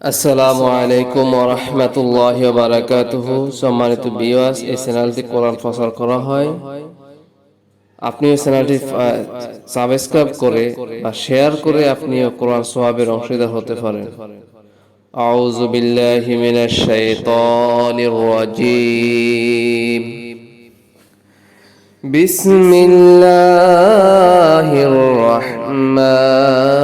আসসালামু আলাইকুম ওরহমতুল্লাহ বারাকাতুহ সম্মানিত বিওয়াস এই চ্যানেলটি কোরআন প্রচার করা হয় আপনি এই চ্যানেলটি সাবস্ক্রাইব করে বা শেয়ার করে আপনিও কোরআন সোয়াবের অংশীদার হতে পারেন أعوذ بالله من الشيطان الرجيم بسم الله الرحمن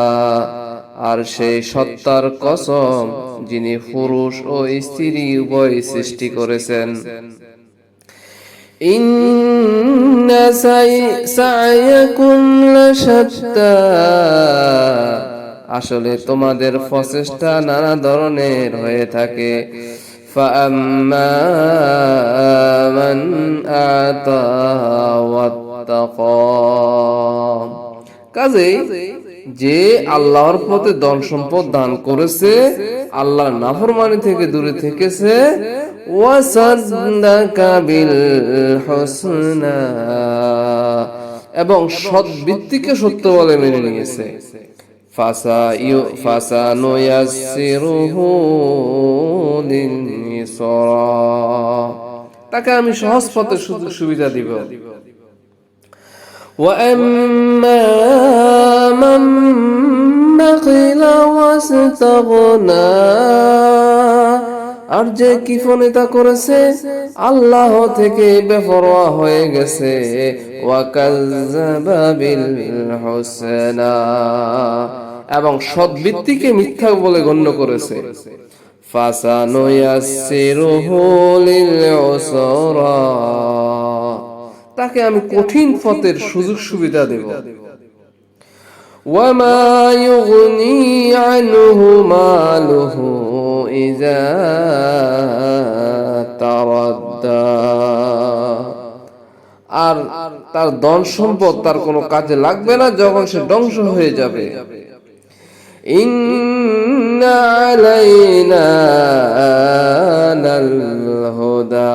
আর সেই সত্তার কসম যিনি পুরুষ ও স্ত্রী উভয় সৃষ্টি করেছেন إن سعي- سعيكم لشتى আসলে তোমাদের প্রচেষ্টা নানা ধরনের হয়ে থাকে فأما من آتى واتقى কাজেই যে আল্লাহর পথে ধন সম্পদ দান করেছে, আল্লাহর নাফরমানি থেকে দূরে থেকেছে এবং সৎ ভিত্তিকে সত্য বলে মেনে নিয়েছে। তাকে আমি সহজ পথে সুযোগ সুবিধা দিব। وأما من بخل واستغنى আর যে কিফনিতা করেছে আল্লাহ থেকে বেপরোয়া হয়ে গেছে ওয়াকাজ্জাবা বিল হুসনা এবং সদ্ভিত্তিকে মিথ্যা বলে গণ্য করেছে ফাসানুয়াসসিরুহু লিল উসরা তাকে আমি কঠিন পথের সুযোগ সুবিধা দেব وما يغني عنه ماله إذا تردى আর তার ধন সম্পদ তার কোনো কাজে লাগবে না যখন সে ধ্বংস হয়ে যাবে ইন্না আলাইনা লাল হুদা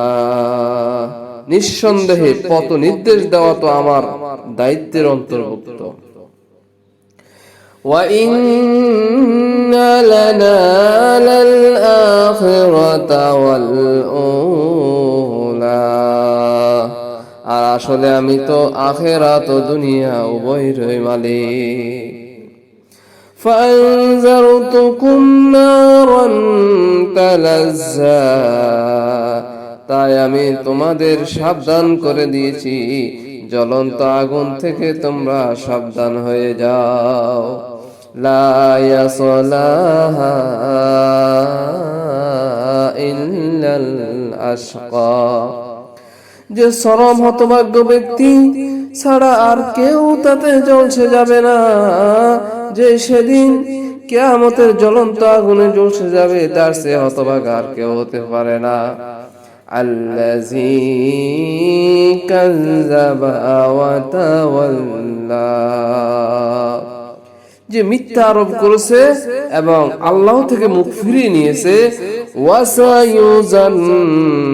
নিঃসন্দেহে পথ নির্দেশ দেওয়া তো আমার দায়িত্বের অন্তর্ভুক্ত وإن لنا للآخرة والأولى আর আসলে আমি তো আখেরাত ও দুনিয়া উভয়েরই মালিক فأنذرتكم نارا تلظى তাই আমি তোমাদের সাবধান করে দিয়েছি। জ্বলন্ত আগুন থেকে তোমরা সাবধান হয়ে যাও। যে সরম হতভাগ্য ব্যক্তি ছাড়া আর কেউ তাতে জ্বলছে যাবে না। যে সেদিন কেয়ামতের জ্বলন্ত আগুনে জ্বলছে যাবে, তার সে হতভাগ আর কেউ হতে পারে না। الذي كذب وتولى যে মিথ্যা আরোপ করেছে এবং আল্লাহ থেকে মুখ ফিরিয়ে নিয়েছে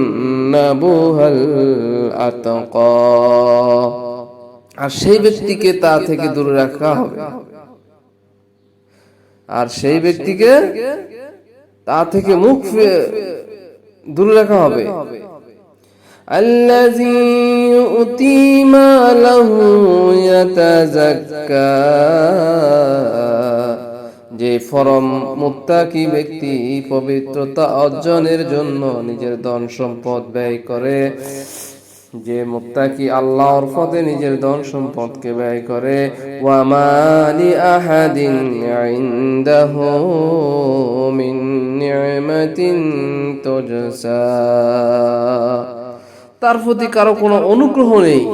ওয়াসায়ুজান্নাবুহাল আতকা আর সেই ব্যক্তিকে তা থেকে দূরে রাখা হবে আর সেই ব্যক্তিকে তা থেকে মুখ ফি- দূরে রাখা হবে الذي يؤتي ماله يتزكى যে ফরম মুত্তাকি ব্যক্তি পবিত্রতা অর্জনের জন্য নিজের ধন সম্পদ ব্যয় করে যে মুত্তাকি আল্লাহর পথে নিজের ধন সম্পদকে ব্যয় করে ওয়ামালি আহাদিন মিন তুজসা। তার প্রতি কারও কোনো অনুগ্রহ নেই,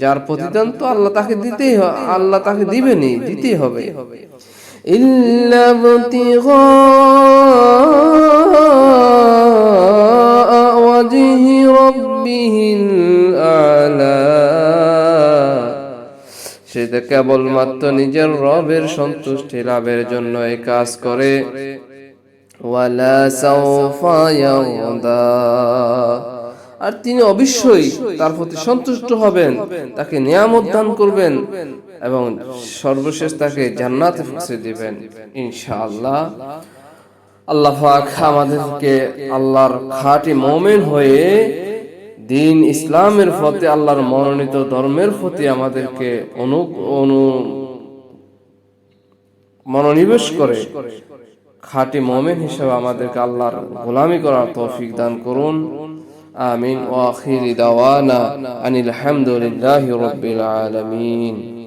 যার প্রতিদান তো আল্লাহ তাকে দিতেই হ- আল্লাহ তাকে দিবেনই, দিতেই হবে। ইল্লা ইবতিগা ওয়াজহি রাব্বিহিল সে তো কেবলমাত্র নিজের রবের সন্তুষ্টি লাভের জন্য এই কাজ করে। আর তিনি অবশ্যই তার প্রতি সন্তুষ্ট হবেন, তাকে নিয়ামত দান করবেন এবং সর্বশেষ তাকে জান্নাতে পৌঁছে দিবেন, ইনশাআল্লাহ। আল্লাহ আমাদেরকে আল্লাহর খাঁটি মোমেন হয়ে দিন ইসলামের ফতে আল্লাহর মনোনীত ধর্মের প্রতি আমাদেরকে অনু অনু, মনোনিবেশ করে। খাটি মমেন হিসেবে আমাদেরকে আল্লাহর গোলামি করার তৌফিক দান করুন। আমিন। ওয়াখিরি দাওয়ানা আনিল হামদুলিল্লাহি রাব্বিল আলামিন।